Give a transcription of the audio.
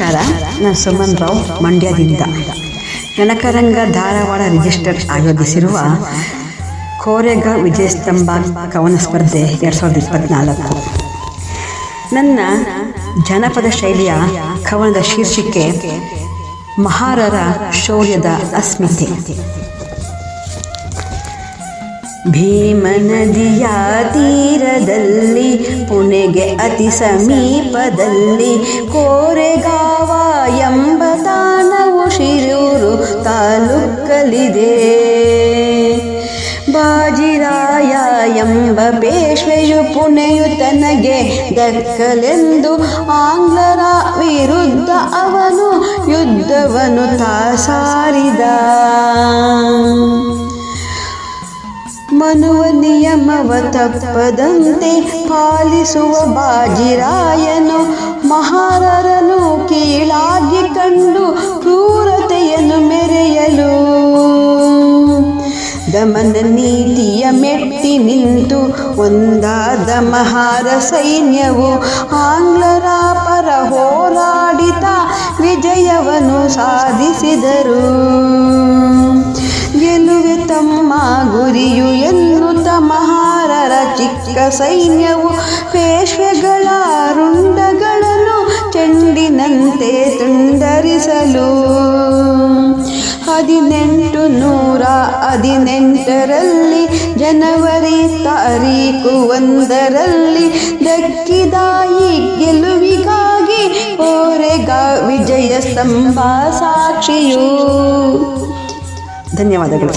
ನಮಸ್ಕಾರ. ನಾನು ಸುಮನ್ ರಾವ್, ಮಂಡ್ಯದಿಂದ. ಕನಕರಂಗ ಧಾರವಾಡ ರಿಜಿಸ್ಟರ್ ಆಯೋಜಿಸಿರುವ ಕೋರೆಗ ವಿಜಯಸ್ತಂಭ ಕವನ ಸ್ಪರ್ಧೆ ಎರಡು ಸಾವಿರದ ಇಪ್ಪತ್ತ್ನಾಲ್ಕು ನನ್ನ ಜನಪದ ಶೈಲಿಯ ಕವನದ ಶೀರ್ಷಿಕೆ ಮಹಾರರ ಶೌರ್ಯದ ಅಸ್ಮಿತೆ. ಭೀಮ ನದಿಯ ತೀರದಲ್ಲಿ, ಪುಣೆಗೆ ಅತಿ ಸಮೀಪದಲ್ಲಿ, ಕೋರೆಗಾವ ಎಂಬ ತಾಣವು ಶಿರೂರು ತಾಲೂಕಲಿದೆ ಬಾಜಿರಾಯ ಎಂಬ ಪೇಶ್ವೆಯು ಪುಣೆಯು ತನಗೆ ದಕ್ಕಲೆಂದು ಆಂಗ್ಲರ ವಿರುದ್ಧ ಅವನು ಯುದ್ಧವನ್ನು ತಾಸಾರಿದ ಮನುವ ನಿಯಮವ ತಪ್ಪದಂತೆ ಪಾಲಿಸುವ ಬಾಜಿರಾಯನು ಮಹಾರರನು ಕೀಳಾಗಿ ಕಂಡು ಕ್ರೂರತೆಯನ್ನು ಮೆರೆಯಲು. ದಮನ ನೀತಿಯ ಮೆಟ್ಟಿ ನಿಂತು ಒಂದಾದ ಮಹಾರ ಸೈನ್ಯವು ಆಂಗ್ಲರ ಪರ ಹೋರಾಡಿತ ವಿಜಯವನ್ನು ಸಾಧಿಸಿದರು. ಚಿಕ್ಕ ಸೈನ್ಯವು ಪೇಶ್ವೆಗಳ ರುಂಡಗಳನ್ನು ಚೆಂಡಿನಂತೆ ತುಂಡರಿಸಲು. ಹದಿನೆಂಟು ನೂರ ಹದಿನೆಂಟರಲ್ಲಿ ಜನವರಿ ತಾರೀಕು ಒಂದರಲ್ಲಿ ದಕ್ಕಿದಾಯಿ ಗೆಲುವಿಗಾಗಿ ಓರೆಗ ವಿಜಯ ಸ್ತಂಭ ಸಾಕ್ಷಿಯು. ಧನ್ಯವಾದಗಳು.